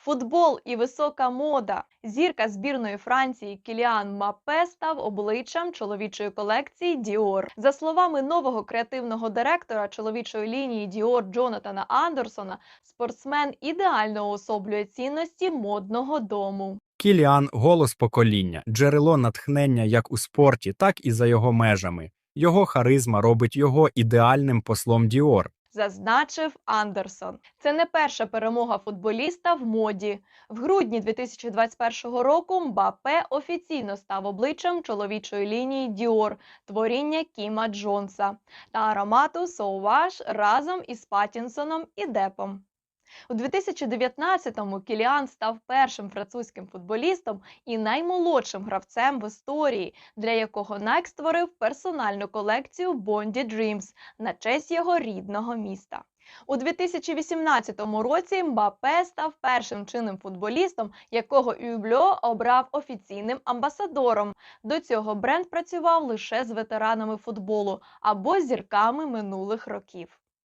Футбол і висока мода. Зірка збірної Франції Кіліан Мапе став обличчям чоловічої колекції Dior. За словами нового креативного директора чоловічої лінії Dior Джонатана Андерсона, спортсмен ідеально уособлює цінності модного дому. Кіліан голос покоління, джерело натхнення як у спорті, так і за його межами. Його харизма робить його ідеальним послом Діор. Зазначив Андерсон. Це не перша перемога футболіста в моді. В грудні 2021 року Мбапе офіційно став обличчям чоловічої лінії Діор, творіння Кіма Джонса та аромату Соуваш разом із Паттінсоном і Депом. У 2019-му Кіліан став першим французьким футболістом і наймолодшим гравцем в історії, для якого Nike створив персональну колекцію Bondi Dreams на честь його рідного міста. У 2018 році Мбапе став першим чинним футболістом, якого Юбльо обрав офіційним амбасадором. До цього бренд працював лише з ветеранами футболу або зірками минулих років.